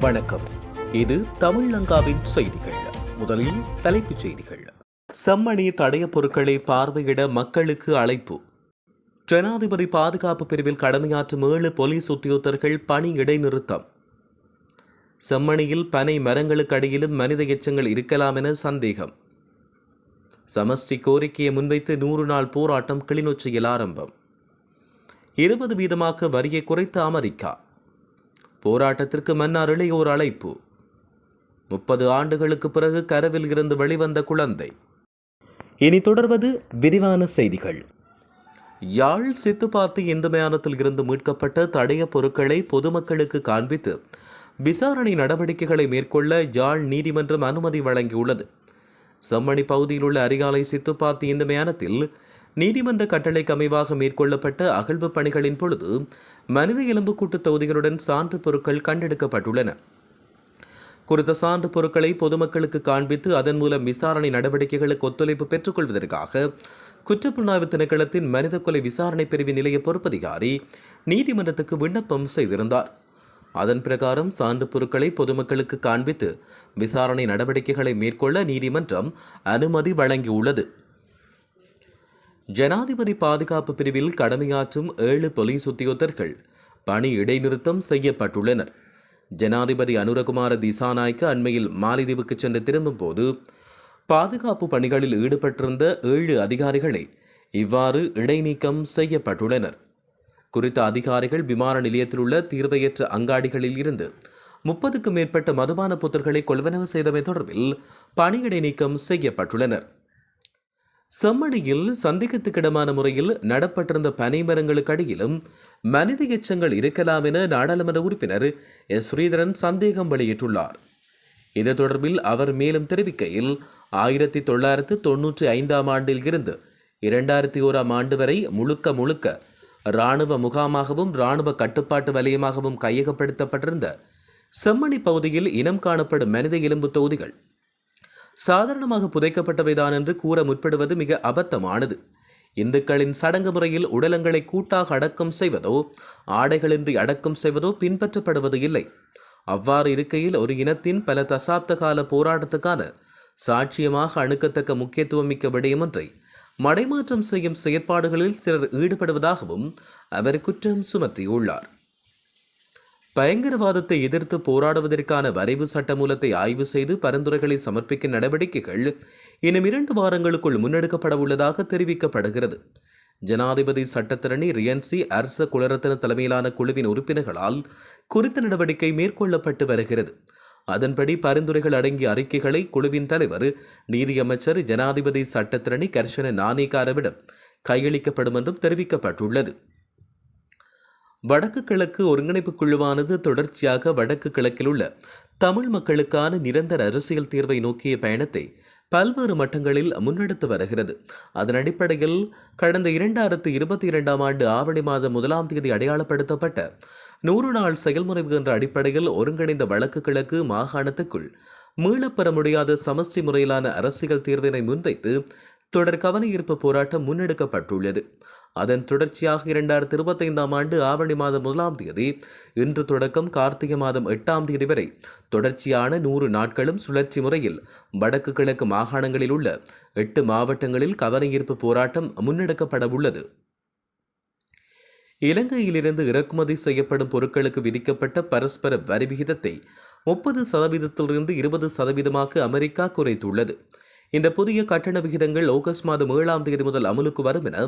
வணக்கம். இது தமிழ்லங்காவின் செய்திகள். முதலில் தலைப்புச் செய்திகள். செம்மணி தடயப் பொருட்களை பார்வையிட மக்களுக்கு அழைப்பு. ஜனாதிபதி பாதுகாப்பு பிரிவில் கடமையாற்றும் ஏழு போலீஸ் உத்தியோகத்தர்கள் பணி இடைநிறுத்தம். செம்மணியில் பனை மரங்களுக்கு அடியிலும் மனித எச்சங்கள் இருக்கலாம் என சந்தேகம். சமஷ்டி கோரிக்கையை முன்வைத்து நூறு நாள் போராட்டம் கிளிநொச்சியில் ஆரம்பம். இருபது வீதமாக வரியை குறைத்த அமெரிக்கா. போராட்டத்திற்கு மன்னார் இளையோர் அழைப்பு. முப்பது ஆண்டுகளுக்கு பிறகு கரவில் இருந்து வெளிவந்த குழந்தை. இனி தொடர்வது விரிவான செய்திகள். யாழ் சித்துப்பாத்தி இந்து மயானத்தில் இருந்து மீட்கப்பட்ட தடய பொருட்களை பொதுமக்களுக்கு காண்பித்து விசாரணை நடவடிக்கைகளை மேற்கொள்ள யாழ் நீதிமன்றம் அனுமதி வழங்கியுள்ளது. செம்மணி பகுதியில் உள்ள அரிகாலை சித்துப்பாத்தி இந்த மயானத்தில் நீதிமன்ற கட்டளைக்கு அமைவாக மேற்கொள்ளப்பட்ட அகழ்வு பணிகளின் பொழுது மனித எலும்புக்கூட்டு தொகுதிகளுடன் சான்று பொருட்கள் கண்டெடுக்கப்பட்டுள்ளன. குறித்த சான்று பொருட்களை பொதுமக்களுக்கு காண்பித்து அதன் மூலம் விசாரணை நடவடிக்கைகளுக்கு ஒத்துழைப்பு பெற்றுக்கொள்வதற்காக குற்றப்புலனாய்வு திணைக்களத்தின் மனித கொலை விசாரணை பிரிவு நிலைய பொறுப்பதிகாரி நீதிமன்றத்துக்கு விண்ணப்பம் செய்திருந்தார். அதன் பிரகாரம் சான்று பொருட்களை பொதுமக்களுக்கு காண்பித்து விசாரணை நடவடிக்கைகளை மேற்கொள்ள நீதிமன்றம் அனுமதி வழங்கியுள்ளது. ஜனாதிபதி பாதுகாப்பு பிரிவில் கடமையாற்றும் ஏழு போலீஸ் உத்தியோகத்தர்கள் பணி இடைநிறுத்தம் செய்யப்பட்டுள்ளனர். ஜனாதிபதி அனுரகுமார திசாநாய்க்கு அண்மையில் மாலிதீவுக்கு சென்று திரும்பும் போது பாதுகாப்பு பணிகளில் ஈடுபட்டிருந்த ஏழு அதிகாரிகளை இவ்வாறு இடைநீக்கம் செய்யப்பட்டுள்ளனர். குறித்த அதிகாரிகள் விமான நிலையத்தில் உள்ள தீர்வையற்ற அங்காடிகளில் இருந்து முப்பதுக்கும் மேற்பட்ட மதுபான புத்தர்களை கொள்வனவு செய்தமை தொடர்பில் பணியிடை நீக்கம் செய்யப்பட்டுள்ளனர். செம்மணியில் சந்தேகத்துக்கிடமான முறையில் நடப்பட்டிருந்த பனைமரங்களுக்கு அடியிலும் மனித எச்சங்கள் இருக்கலாம் என நாடாளுமன்ற உறுப்பினர் எஸ். ஸ்ரீதரன் சந்தேகம் வெளியிட்டுள்ளார். இது தொடர்பில் அவர் மேலும் தெரிவிக்கையில் ஆயிரத்தி தொள்ளாயிரத்து தொன்னூற்றி ஐந்தாம் ஆண்டில் இருந்து இரண்டாயிரத்தி ஓராம் ஆண்டு வரை முழுக்க முழுக்க இராணுவ முகாமாகவும் இராணுவ கட்டுப்பாட்டு வலயமாகவும் கையகப்படுத்தப்பட்டிருந்த செம்மணி பகுதியில் இனம் காணப்படும் மனித எலும்பு தொகுதிகள் சாதாரணமாக புதைக்கப்பட்டவைதான் என்று கூற முற்படுவது மிக அபத்தமானது. இந்துக்களின் சடங்கு முறையில் உடலங்களை கூட்டாக அடக்கம் செய்வதோ ஆடைகளின்றி அடக்கம் செய்வதோ பின்பற்றப்படுவது இல்லை. அவ்வாறு இருக்கையில் ஒரு இனத்தின் பல தசாப்த கால போராட்டத்துக்கான சாட்சியமாக அணுக்கத்தக்க முக்கியத்துவம் மிக்க விடயமொன்றை மடைமாற்றம் செய்யும் செயற்பாடுகளில் சிலர் ஈடுபடுவதாகவும் அவர் குற்றம் சுமத்தியுள்ளார். பயங்கரவாதத்தை எதிர்த்து போராடுவதற்கான வரைவு சட்டமூலத்தை ஆய்வு செய்து பரிந்துரைகளை சமர்ப்பிக்க நடவடிக்கைகள் இன்னும் இரண்டு வாரங்களுக்குள் முன்னெடுக்கப்பட உள்ளதாக தெரிவிக்கப்படுகிறது. ஜனாதிபதி சட்டத்திரணி ரியன்சி அரச குலரத்ன தலைமையிலான குழுவின் உறுப்பினர்களால் குறித்த நடவடிக்கை மேற்கொள்ளப்பட்டு வருகிறது. அதன்படி பரிந்துரைகள் அடங்கிய அறிக்கைகளை குழுவின் தலைவர் நீதியமைச்சர் ஜனாதிபதி சட்டத்திரணி கர்ஷன நாணேகாரவிடம் கையளிக்கப்படும் என்றும் தெரிவிக்கப்பட்டுள்ளது. வடக்கு கிழக்கு ஒருங்கிணைப்பு குழுவானது தொடர்ச்சியாக வடக்கு கிழக்கில் உள்ள தமிழ் மக்களுக்கான நிரந்தர அரசியல் தீர்வை நோக்கிய பயணத்தை பல்வேறு மட்டங்களில் முன்னெடுத்து வருகிறது. அதன் அடிப்படையில் கடந்த இரண்டாயிரத்து இருபத்தி இரண்டாம் ஆண்டு ஆவணி மாதம் முதலாம் தேதி அடையாளப்படுத்தப்பட்ட நூறு நாள் செயல்முறை என்ற அடிப்படையில் ஒருங்கிணைந்த வடக்கு கிழக்கு மாகாணத்துக்குள் மீளப்பெற முடியாத சமஷ்டி முறையிலான அரசியல் தீர்வினை முன்வைத்து தொடர் கவன ஈர்ப்பு போராட்டம் முன்னெடுக்கப்பட்டுள்ளது. அதன் தொடர்ச்சியாக இரண்டாயிரத்தி இருபத்தைந்தாம் ஆண்டு ஆவணி மாதம் முதலாம் தேதி இன்று தொடக்கம் கார்த்திகை மாதம் எட்டாம் தேதி வரை தொடர்ச்சியான நூறு நாட்களும் சுழற்சி முறையில் வடக்கு கிழக்கு மாகாணங்களில் உள்ள எட்டு மாவட்டங்களில் கவன ஈர்ப்பு போராட்டம் முன்னெடுக்கப்பட உள்ளது. இலங்கையிலிருந்து இறக்குமதி செய்யப்படும் பொருட்களுக்கு விதிக்கப்பட்ட பரஸ்பர வரி விகிதத்தை முப்பது சதவீதத்திலிருந்து இருபது சதவீதமாக அமெரிக்கா குறைத்துள்ளது. இந்த புதிய கட்டண விகிதங்கள் ஆகஸ்ட் மாதம் ஏழாம் தேதி முதல் அமலுக்கு வரும் என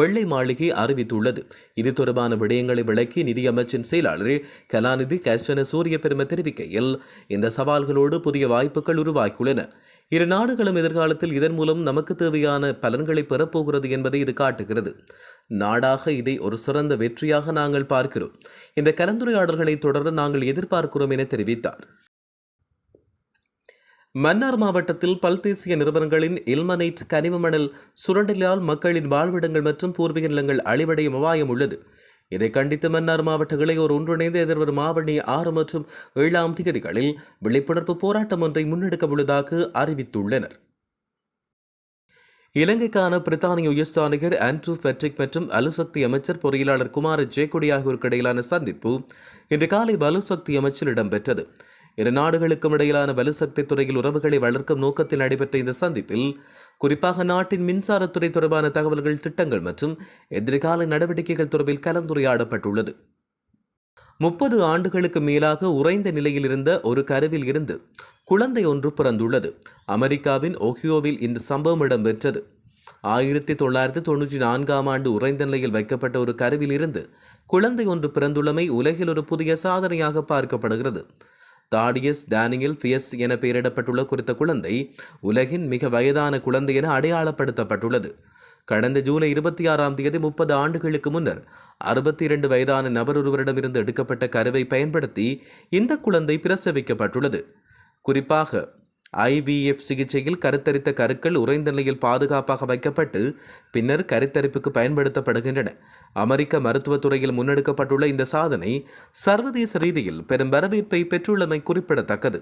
வெள்ளை மாளிகை அறிவித்துள்ளது. இது தொடர்பான விடயங்களை விளக்கி நிதியமைச்சின் செயலாளர் கலாநிதி கர்ஷன சூரிய பெருமை தெரிவிக்கையில் இந்த சவால்களோடு புதிய வாய்ப்புகள் உருவாகியுள்ளன. இரு நாடுகளும் எதிர்காலத்தில் இதன் மூலம் நமக்கு தேவையான பலன்களை பெறப்போகிறது என்பதை இது காட்டுகிறது. நாடாக இதை ஒரு சிறந்த வெற்றியாக நாங்கள் பார்க்கிறோம். இந்த கலந்துரையாடல்களை தொடர நாங்கள் எதிர்பார்க்கிறோம் என தெரிவித்தார். மன்னார் மாவட்டத்தில் பல்தேசிய நிறுவனங்களின் இல்மனைட் கனிம மணல் சுரண்டலால் மக்களின் வாழ்விடங்கள் மற்றும் பூர்வீக நிலங்கள் அழிவடையும் அபாயம் உள்ளது. இதை கண்டித்து மன்னார் மாவட்ட இளையோர் ஒன்றிணைந்து எதிர்வரும் ஆவணி ஆறு மற்றும் ஏழாம் தேதிகளில் விழிப்புணர்வு போராட்டம் ஒன்றை முன்னெடுக்க உள்ளதாக அறிவித்துள்ளனர். இலங்கைக்கான பிரித்தானிய உயர்ஸ்தானிகர் ஆண்ட்ரூ ஃபெட்ரிக் மற்றும் அலுசக்தி அமைச்சர் பொறியியலாளர் குமார ஜெயக்குடி ஆகியோருக்கு இடையிலான சந்திப்பு இன்று காலை அலுசக்தி அமைச்சர் இடம்பெற்றது. இரு நாடுகளுக்கும் இடையிலான வலுசக்தி துறையில் உறவுகளை வளர்க்கும் நோக்கத்தில் நடைபெற்ற இந்த சந்திப்பில் குறிப்பாக நாட்டின் மின்சாரத்துறை தொடர்பான தகவல்கள் திட்டங்கள் மற்றும் எதிர்கால நடவடிக்கைகள் தொடர்பில் கலந்துரையாடப்பட்டுள்ளது. முப்பது ஆண்டுகளுக்கு மேலாக உறைந்த நிலையில் இருந்த ஒரு கருவில் இருந்து குழந்தை ஒன்று பிறந்துள்ளது. அமெரிக்காவின் ஒஹியோவில் இந்த சம்பவம் இடம்பெற்றது. ஆயிரத்தி தொள்ளாயிரத்தி தொண்ணூற்றி நான்காம் ஆண்டு உறைந்த நிலையில் வைக்கப்பட்ட ஒரு கருவில் இருந்து குழந்தை ஒன்று பிறந்துள்ளமை உலகில் ஒரு புதிய சாதனையாக பார்க்கப்படுகிறது. தாடியஸ் டேனியல் ஃபியஸ் என பெயரிடப்பட்டுள்ள குறித்த குழந்தை உலகின் மிக வயதான குழந்தை என அடையாளப்படுத்தப்பட்டுள்ளது. கடந்த ஜூலை இருபத்தி ஆறாம் தேதி முப்பது ஆண்டுகளுக்கு முன்னர் அறுபத்தி இரண்டு வயதான நபர் ஒருவரிடமிருந்து எடுக்கப்பட்ட கருவை பயன்படுத்தி இந்த குழந்தை பிரசவிக்கப்பட்டுள்ளது. குறிப்பாக ஐவிஎஃப் சிகிச்சையில் கருத்தரித்த கருக்கள் உறைந்த நிலையில் பாதுகாப்பாக வைக்கப்பட்டு பின்னர் கருத்தரிப்புக்கு பயன்படுத்தப்படுகின்றன. அமெரிக்க மருத்துவத்துறையில் முன்னெடுக்கப்பட்டுள்ள இந்த சாதனை சர்வதேச ரீதியில் பெரும் வரவேற்பை பெற்றுள்ளமை குறிப்பிடத்தக்கது.